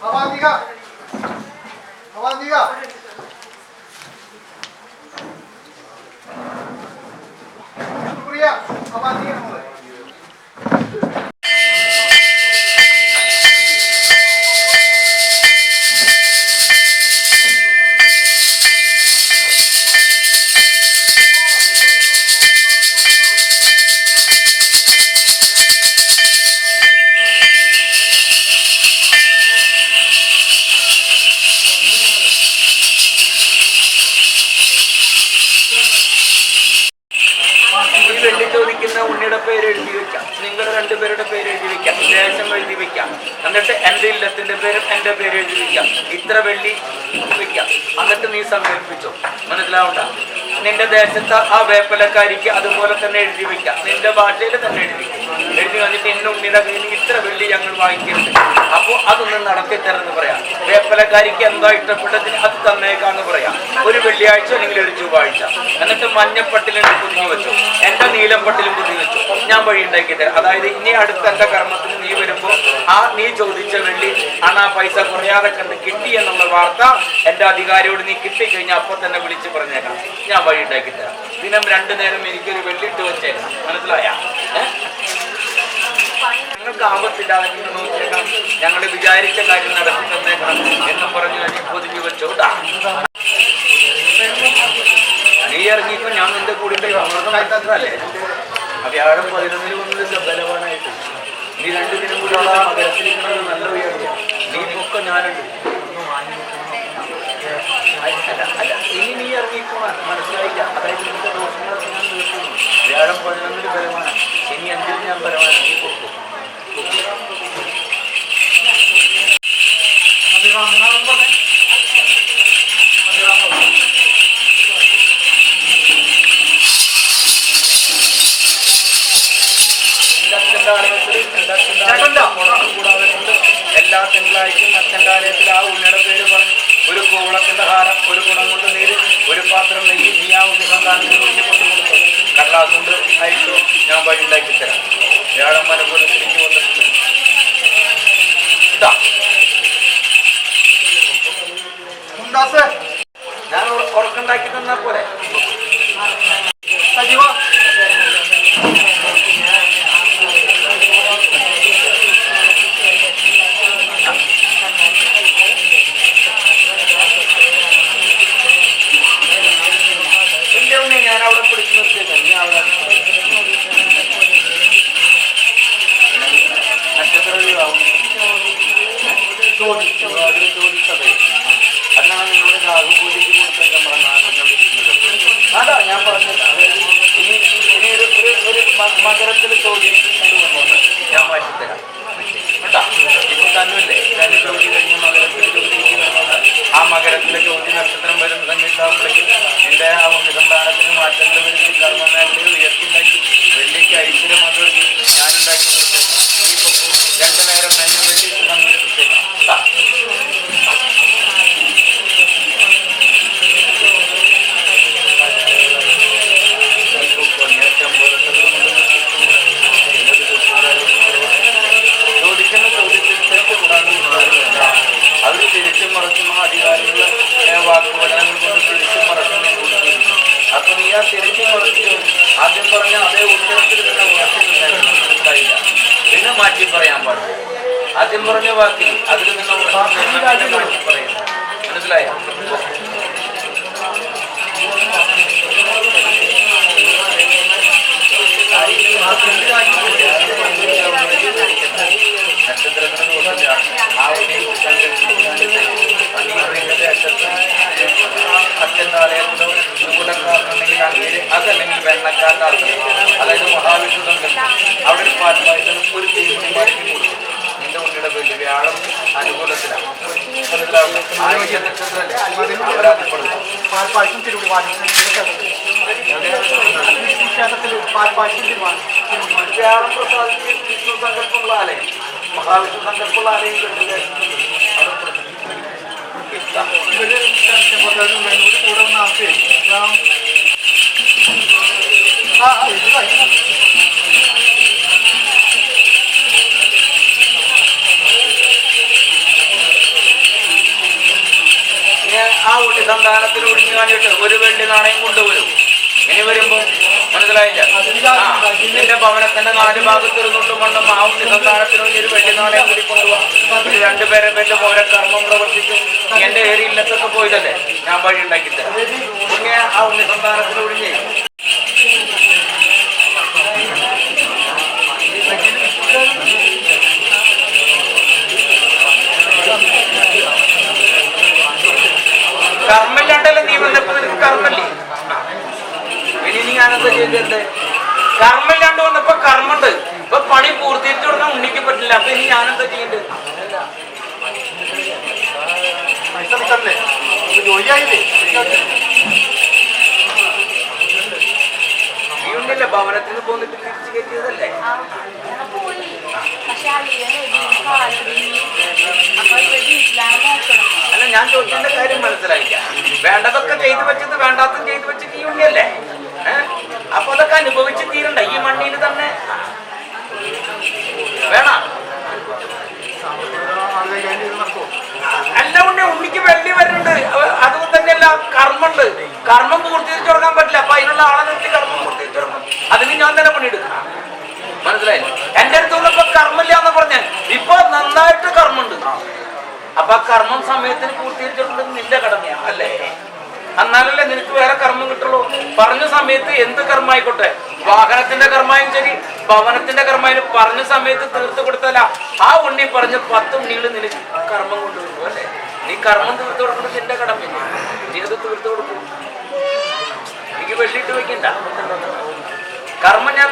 甘みが ഇല്ലത്തിന്റെ പേരും എന്റെ പേര് എഴുതി വെക്കാം ഇത്ര വെള്ളി വെക്കാം. എന്നിട്ട് നീ സങ്കല്പിച്ചോ. മനസ്സിലാവണ്ട? നിന്റെ ദേശത്ത് ആ വേപ്പലക്കാരിക്ക് അതുപോലെ തന്നെ എഴുതി വെക്കാം. നിന്റെ ഭാഷയിൽ തന്നെ എഴുതി വെക്കാം. അതിന്റെ എന്നെ ഉണ്ണിയുടെ കയ്യിൽ ഇത്ര വെള്ളി ഞങ്ങൾ വാങ്ങിക്കരുത്. അപ്പോൾ അതൊന്ന് നടത്തി തരുമെന്ന് പറയാം. വേപ്പലക്കാരിക്ക് എന്താ ഇഷ്ടപ്പെട്ടതിന് അത് തന്നേക്കാന്ന് പറയാം. ഒരു വെള്ളിയാഴ്ച അല്ലെങ്കിൽ ഒരു ചൊവ്വാഴ്ച. എന്നിട്ട് മഞ്ഞപ്പട്ടിലും കുതിഞ്ഞു വെച്ചു. എന്റെ നീലപ്പട്ടിലും കുതിഞ്ഞു വെച്ചു. ഞാൻ വഴി ഉണ്ടാക്കി തരാം. അതായത് ഇനി അടുത്ത എന്റെ കർമ്മത്തിന് നീ വരുമ്പോൾ ആ നീ ചോദിച്ച വെള്ളി അണ പൈസ കുറയാതെ കണ്ട് കിട്ടി എന്നുള്ള വാർത്ത എന്റെ അധികാരിയോട് നീ കിട്ടിക്കഴിഞ്ഞാൽ അപ്പൊ തന്നെ വിളിച്ച് പറഞ്ഞേക്കാം. ഞാൻ വഴി ഉണ്ടാക്കി തരാം. ദിനം രണ്ടു നേരം എനിക്കൊരു വെള്ളി ഇട്ട് വെച്ചേക്കാം. മനസ്സിലായ? ഞങ്ങൾക്ക് ആപത്തില്ലാതെ ഞങ്ങൾ വിചാരിച്ച കാര്യം നടത്തി എന്ന് പറഞ്ഞു നീ പൊതിഞ്ഞു വെച്ചോട്ടാ നീ ഇറങ്ങിയപ്പോ ഞാൻ നിന്റെ കൂടി അമൃതമായിട്ടല്ലേ വ്യാഴം പതിനൊന്നിന് വന്നത് ബലവാനായിട്ട്. നീ രണ്ടു ദിനം കൂടി മകരത്തിൽ നല്ല ഉയർന്നു നീ പൊക്കെ ഞാനുണ്ട്. ഇനി നീ ഇറങ്ങിക്കോണ മനസ്സിലായില്ല. അതായത് നിന്റെ ദോഷങ്ങളൊക്കെ ഞാൻ തീർക്കുന്നു. വ്യാഴം പതിനൊന്നിന് ബലമാണ് ഇനി എന്തിനും ഞാൻ ബലമാണ് നീ പൊക്കും. എല്ലാ തിങ്കളാഴ്ചയും അച്ഛന്റെ ആ ഉണ്ണിയുടെ പേര് പറഞ്ഞു ഒരു കൂളത്തിന്റെ ഹാരം ഒരു കുടം കൊണ്ട് നീര് ഒരു പാത്രം നെയ്യ് നീ ആ ഉണ്ണി സന്താനത്തിന് കൊടുത്തു അയച്ചു ഞാൻ വഴി ഉണ്ടാക്കി തരാം. വ്യാഴം മനഃപൂർവം തിരിച്ചു വന്നിട്ടുണ്ട് ഇതാ ഞാൻ ഉറ- ഉറക്കുണ്ടാക്കി പോലെ സജീവ? ഞാൻ അവിടെ പിടിച്ചു നിർത്തിയേക്കാം നീ അവിടെ ചോദിച്ചു അതിൽ ചോദിച്ചതേ. അതിനാണ് നിങ്ങളുടെ രാഹുപൂജയ്ക്ക് കൊടുത്തേക്കാൻ പറഞ്ഞ അതാ ഞാൻ പറഞ്ഞത്. ഇനി ഇനി ഒരു ഒരു മകരത്തിൽ വന്നോട്ടെ ഞാൻ മാറ്റിത്തരാം കേട്ടാ? ഇപ്പൊ തന്നുമില്ലേ തന്നെ ജോലി കഴിഞ്ഞ് മകരത്തിൽ വന്നോട്ടെ ആ മകരത്തിലെ ജോലി നക്ഷത്രം വരുന്ന സമയത്ത് എന്റെ പറഞ്ഞ വാക്കിൽ അതിൽ നിങ്ങൾ മനസ്സിലായ? അതല്ലെങ്കിൽ വെള്ളക്കാരുടെ അതായത് മഹാവിഷ്ണു അവിടെ ഒരു പാട്ടുമായിട്ട് ഒരു പേര് വ്യാഴം അനുകൂലത്തിലാണ് ആരോഗ്യ നക്ഷത്രമല്ലേ തിരുവാണ് വ്യാഴം പ്രസാദിച്ച് വിഷ്ണു സങ്കല്പമുള്ള ആലയം മഹാവിഷ്ണു സങ്കല്പമുള്ള ആലയം കണ്ടില്ലേ. ഇവർ കൂടെ ആ ആ, ഇത് കഴിഞ്ഞു. ഒഴിഞ്ഞു കാണിട്ട് ഒരു വെള്ളി നാണയം കൊണ്ടുവരും. ഇനി വരുമ്പോ മനസ്സിലായില്ല. നിന്റെ ഭവനത്തിന്റെ നാല് ഭാഗത്ത് ഇരുന്നിട്ട് കൊണ്ട് ഉണ്ണി സന്താനത്തിന് ഒരു വെള്ളി നാണയം കൂടി കൊണ്ടുപോകാം രണ്ടുപേരെ പേരുടെ ഓരോ കർമ്മം പ്രവർത്തിക്കും. എന്റെ ഏരിയയിലത്തൊക്കെ പോയിട്ടല്ലേ ഞാൻ വഴി ഉണ്ടാക്കി തരാം പിന്നെ ആ ഉണ്ണി സന്താനത്തിന് കാലൊടിഞ്ഞു. ഭവനത്തിൽ. അല്ല ഞാൻ ചോദിച്ചതിന്റെ കാര്യം മനസ്സിലായില്ല. വേണ്ടതൊക്കെ ചെയ്തു വെച്ചത് വേണ്ടാത്തതും ചെയ്തു വെച്ചിട്ട് ഏഹ് അപ്പൊ അതൊക്കെ അനുഭവിച്ച് തീരണ്ട. ഈ മണ്ണിൽ തന്നെ വേണ ആളുകൾ കഴിഞ്ഞ് ഇത് നടക്കുമോ അല്ല ഉണ്ണി ഉണ്ണിക്ക് വെള്ളി വരുന്നുണ്ട് അവ- അതുകൊണ്ട് തന്നെയല്ല കർമ്മമുണ്ട് കർമ്മം പൂർത്തീകരിച്ചു കൊടുക്കാൻ പറ്റില്ല. അപ്പൊ അതിനുള്ള ആളെ നിർത്തി കർമ്മം പൂർത്തീകരിച്ചു അതിന് ഞാൻ തന്നെ പണിയെടുക്കും മനസ്സിലായി? എന്റെ അടുത്തുള്ളപ്പോ കർമ്മമില്ല എന്ന് പറഞ്ഞാൽ ഇപ്പൊ നന്നായിട്ട് കർമ്മമുണ്ട്. അപ്പൊ ആ കർമ്മം സമയത്തിന് പൂർത്തീകരിച്ചിട്ടുള്ളത് നിന്റെ കടമയാ അല്ലേ? എന്നാലല്ലേ നിനക്ക് വേറെ കർമ്മം കിട്ടുള്ളൂ? പറഞ്ഞ സമയത്ത് എന്ത് കർമ്മ ആയിക്കോട്ടെ വാഹനത്തിന്റെ കർമ്മയും ശരി ഭവനത്തിന്റെ കർമ്മയും പറഞ്ഞ സമയത്ത് തീർത്തു കൊടുത്തല്ല ആ ഉണ്ണി പറഞ്ഞ പത്ത് ഉണ്ണികൾ നിനക്ക് കർമ്മം കൊണ്ടുവരുന്നു അല്ലേ? നീ കർമ്മം തീർത്തു കൊടുക്കുന്നത് നിന്റെ കടമയാണ് നീ അത് തീർത്തു കൊടുക്കും. എനിക്ക് വെള്ളിയിട്ട് വെക്കണ്ട. കർമ്മം ഞാൻ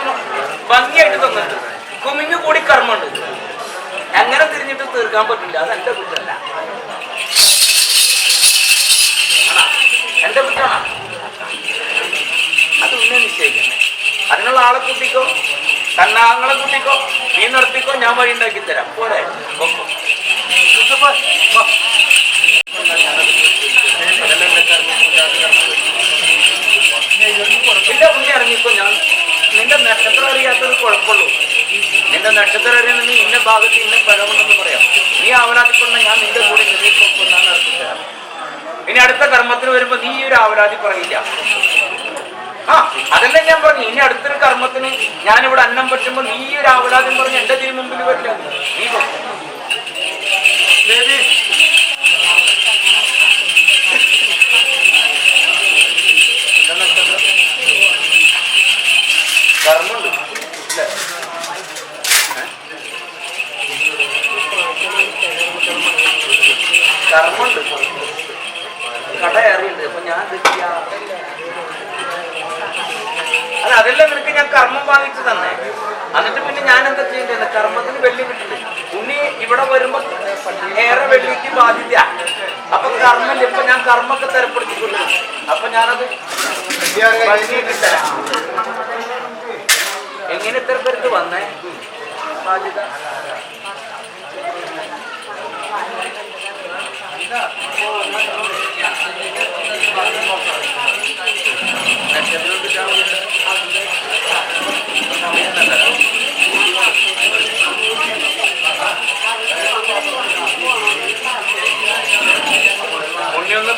ഭംഗിയായിട്ട് തന്നിട്ടുണ്ട്. കുമിഞ്ഞു കൂടി കർമ്മമുണ്ട്. അങ്ങനെ തിരിഞ്ഞിട്ട് തീർക്കാൻ പറ്റില്ല. അത് എന്റെ കുറ്റല്ല എന്റെ കുറ്റാണ് അത് ഉന്നെ നിശ്ചയിക്കണേ അതിനുള്ള ആളെ കൂട്ടിക്കോ. തന്നാങ്ങളെ കൂട്ടിക്കോ. നീ നിർത്തിക്കോ. ഞാൻ വഴി ഉണ്ടാക്കി തരാം. പോരെ പൊക്കോ. യൂസഫ്, വാ. അതല്ലേ എന്റെ കർമ്മം, ഇല്ലാത്ത കർമ്മം. ഇറങ്ങിക്കോ ഞാൻ നിന്റെ നക്ഷത്രം അറിയാത്തത് കുഴപ്പമുള്ളൂ. നിന്റെ നക്ഷത്രം അറിയാൻ നീ ഇന്ന ഭാഗത്ത് ഇന്ന പഴമുണ്ടെന്ന് പറയാം. നീ ആവലാതിക്കൊണ്ട ഞാൻ നിന്റെ കൂടെ നിന്നെ കൊടുക്കുന്ന ഇനി അടുത്ത കർമ്മത്തിന് വരുമ്പോ നീ ഒരു ആവലാതി പറയില്ല. ആ അതല്ലേ ഞാൻ പറഞ്ഞു ഇനി അടുത്തൊരു കർമ്മത്തിന് ഞാനിവിടെ അന്നം പറ്റുമ്പോ നീ ഒരു ആവലാതി പറഞ്ഞ് എന്റെ തിരു മുമ്പിൽ വരില്ല. നീ പോ. ദേവി, എന്താ നക്ഷത്രം കർമ്മമുണ്ട് ഇല്ലേ ഏ? കർമ്മമുണ്ട് കട അപ്പൊ ഞാൻ അല്ല അതെല്ലാം നിനക്ക് ഞാൻ കർമ്മം വാങ്ങിച്ചു തന്നെ. എന്നിട്ട് പിന്നെ ഞാൻ എന്താ ചെയ്യേണ്ടത് കർമ്മത്തിന് വെള്ളി കിട്ടില്ല? ഉണ്ണി ഇവിടെ വരുമ്പോ ഏറെ വെള്ളിക്ക് ബാധ്യത. അപ്പൊ കർമ്മം ഇപ്പൊ ഞാൻ കർമ്മൊക്കെ തരപ്പെടുത്തിക്കൊള്ളു അപ്പൊ ഞാനത് എങ്ങനെ ഇത്ര പേർക്ക് വന്നേ? ബാധ്യത നക്ഷത്രം കിട്ടാൻ വേണ്ടി ഉണ്ണിയൊന്ന്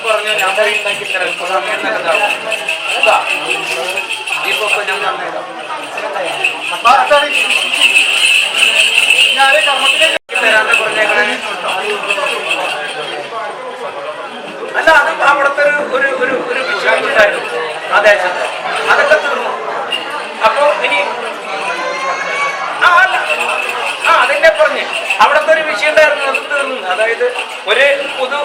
പറഞ്ഞു ഞാൻ ഉണ്ടാക്കി തരാം ഇപ്പൊ സമയം ഇതാ. ഇപ്പൊ ഇപ്പൊ ഞാൻ നന്നേക്കാം വാ, അടുത്താണ്. ഞാനേ കർമ്മത്തിലേക്ക് തരാന്ന് പറഞ്ഞേക്കണേ അല്ല അത് അവിടുത്തെ ഒരു ഒരു ഒരു ഒരു വിഷയം ഉണ്ടായിരുന്നു ആ ദേശത്ത് അതൊക്കെ തീർന്നു. അപ്പോ ഇനി ആ അല്ല. ആ അതിന്റെ പറഞ്ഞ്. അവിടുത്തെ ഒരു വിഷയം ഉണ്ടായിരുന്നു അത് തീർന്നു. അതായത് ഒരു പുതു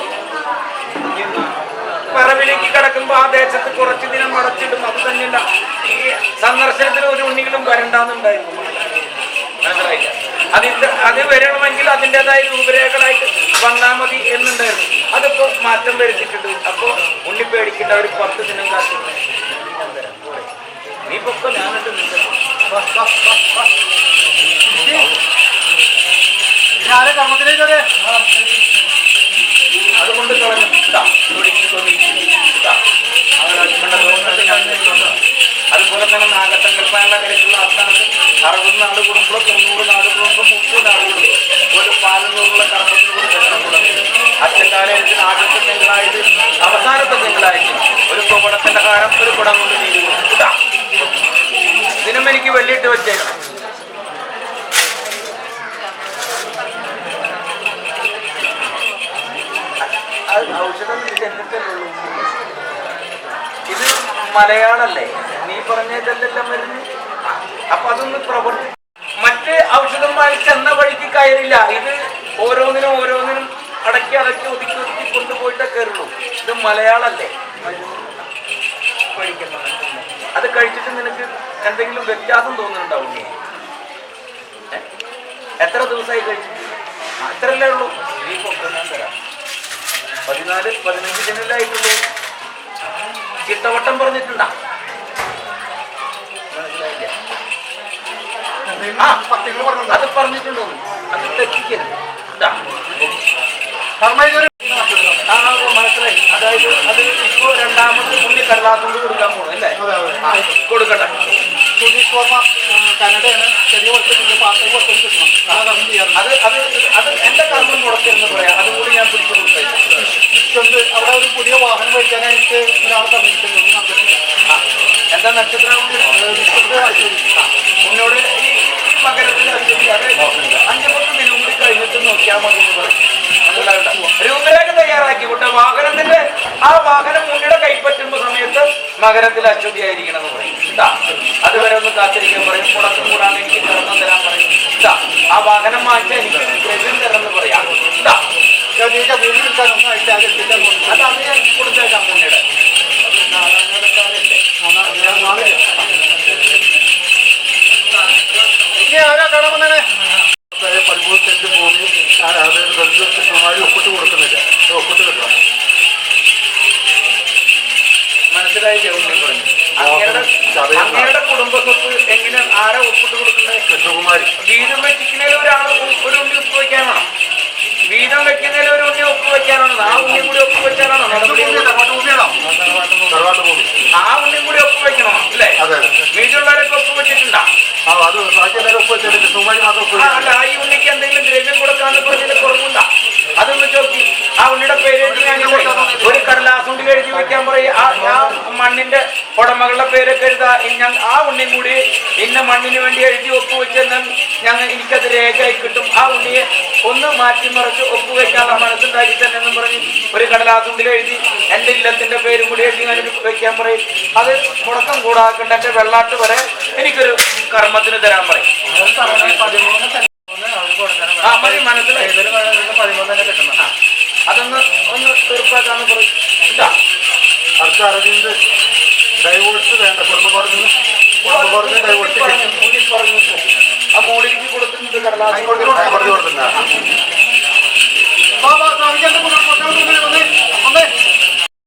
പറവിലേക്ക് കിടക്കുമ്പോ ആ ദേശത്ത് കുറച്ച് ദിനം അടച്ചിടും. അത് തന്നെയല്ല. ഈ സന്ദർശനത്തിന് ഒരു ഉണ്ണികളും വരണ്ടാന്നുണ്ടായിരുന്നു മനസ്സിലായില്ല. അത് അത് വരണമെങ്കിൽ അതിന്റെതായ രൂപരേഖകളായിട്ട് വന്നാൽ മതി എന്നുണ്ടായിരുന്നു. അതിപ്പോ മാറ്റം വരുത്തിയിട്ടുണ്ട്. അപ്പോ ഉണ്ണി പേടിക്കേണ്ട ഒരു പത്ത് ദിനം കാത്തു അതുകൊണ്ട് കളഞ്ഞു. അതുപോലെ തന്നെ നാഗത്തങ്കൽപ്പാനുള്ള കരയ്ക്കുള്ള ആസ്ഥാനത്ത് അറുപത് നാല് കുടുംബം തൊണ്ണൂറ് നാല് കുടുംബം മുപ്പത് നാട് കൂടുമ്പോൾ ആദ്യത്തെ തിങ്കളാഴ്ച അവസാനത്തെ തിങ്കളാഴ്ച ഒരു കുടത്തിന്റെ കാലം ഒരു കുടം കൊണ്ട് തീരുന്നു. ഇതിനും എനിക്ക് വെള്ളിയിട്ട് വെച്ചേക്കണം. ഔഷധം ഇത് മലയാളല്ലേ? നീ പറഞ്ഞതല്ലല്ലോ മരുന്ന് അപ്പൊ അതൊന്ന് പ്രവർത്തി മറ്റ് ഔഷധം ചെന്ന വഴിക്ക് കയറില്ല. ഇത് ഓരോന്നിനും ഓരോന്നിനും അടക്കി അടക്കി ഒതുക്കി ഒതുക്കി പോയിട്ടേ കയറുള്ളൂ. ഇത് മലയാളല്ലേ? അത് കഴിച്ചിട്ട് നിനക്ക് എന്തെങ്കിലും വ്യത്യാസം തോന്നുന്നുണ്ടാവില്ലേ? എത്ര ദിവസമായി കഴിച്ചിട്ട്? അത്രല്ലേ ഉള്ളൂ. തരാം. പതിനാല് പതിനഞ്ച് ജനലായിട്ടുള്ളൂ ചിട്ടവട്ടം പറഞ്ഞിട്ടുണ്ടാ? അത് പറഞ്ഞിട്ടുണ്ടോ? അത് തെറ്റിക്കരുത്. കൊടുക്കട്ടെ. സുധീഷ് വർമ്മ കാനഡയാണ് ചെറിയ വർഷത്തിൽ പാർട്ടി വർഷം കിട്ടണം അത് അത് അത് എന്റെ കർമ്മം അതുകൂടി ഞാൻ പിടിച്ചു ഇഷ്ടമുണ്ട് അവിടെ ഒരു പുതിയ വാഹനം മേടിക്കാനായിട്ട് ഒരാൾ തന്നിട്ടുണ്ട് എന്താ നക്ഷത്രം ഉന്നോട് ഈ അശ്വതി അതായത് അഞ്ചുപത്ത് ദിനം കൂടി നോക്കിയാൽ മതി എന്ന് പറയും? രൂപരേഖ തയ്യാറാക്കി വിട്ട. വാഹനത്തിന്റെ ആ വാഹനം മുന്നിടെ കൈപ്പറ്റുന്ന സമയത്ത് മകരത്തിൽ അശ്വതി ആയിരിക്കണം എന്ന് പറയും അതുവരെ ഒന്ന് കാത്തിരിക്കാൻ പറയും. മുടക്കം കൂടാൻ ഉണ്ണി പറഞ്ഞു അങ്ങയുടെ കുടുംബ സ്വത്ത് എങ്ങനെ ആരാ ഒപ്പിട്ട് കൊടുക്കുന്നത് കൃഷ്ണകുമാരി. വീതം വെച്ചിക്കുന്നതിൽ ഒരാൾ ഒരു ഉണ്ണി ഒപ്പ് വെക്കാനാണോ വീതം വെക്കുന്നതിൽ ഒരു ഉണ്ണി ഒപ്പ് വെക്കാനാണോ ആ ഉണ്ണി കൂടി ഒപ്പ് തറവാട്ട് ആ ഉണ്ണി കൂടി ഒപ്പ് വെക്കണോ? അല്ലേ വീട്ടിലുള്ളവരൊക്കെ ഒപ്പ് വെച്ചിട്ടുണ്ടാ? ആ ഈ ഉണ്ണിക്ക് എന്തെങ്കിലും ദ്രവ്യം കൊടുക്കാന്ന് മണ്ണിന്റെ ഉടമകളുടെ പേരൊക്കെ എഴുതാ. ഞാൻ ആ ഉണ്ണി കൂടി ഇന്ന മണ്ണിന് വേണ്ടി എഴുതി ഒപ്പുവെച്ചെന്ന് ഞങ്ങൾ എനിക്കത് രേഖയായി കിട്ടും. ആ ഉണ്ണിയെ ഒന്ന് മാറ്റിമറിച്ച് ഒപ്പുവെക്കാനുള്ള മനസ്സുണ്ടാക്കി തന്നെ എന്ന് പറഞ്ഞ് ഒരു കടലാസുണ്ടിൽ എഴുതി എന്റെ ഇല്ലത്തിന്റെ പേരും കൂടി എഴുതി ഞാൻ വെക്കാൻ പറയും. അത് മുടക്കം കൂടാക്കേണ്ട എന്റെ വെള്ളാട്ട് വരെ എനിക്കൊരു കർമ്മത്തിന് തരാൻ പറയും. ആ മതി മനസ്സിലായി. അതൊന്ന് ഒന്ന് തീർപ്പാക്കാന്ന് പറയും അടുത്ത അരവിന്ദ് ഡൈവോഴ്സ് വേണ്ട. കുടുംബകോടതി കുടുംബകോടതി ഡൈവോഴ്സ് പറഞ്ഞു, ഉണ്ണി പറഞ്ഞു. ആ മോളിലേക്ക് കൊടുത്തിട്ടുണ്ട് കടലാസ്. ഹൈക്കോടതി കൊടുത്തില്ല ബാബാ സ്വാമിക്ക് എന്റെ ഒന്നേ ഒന്നേ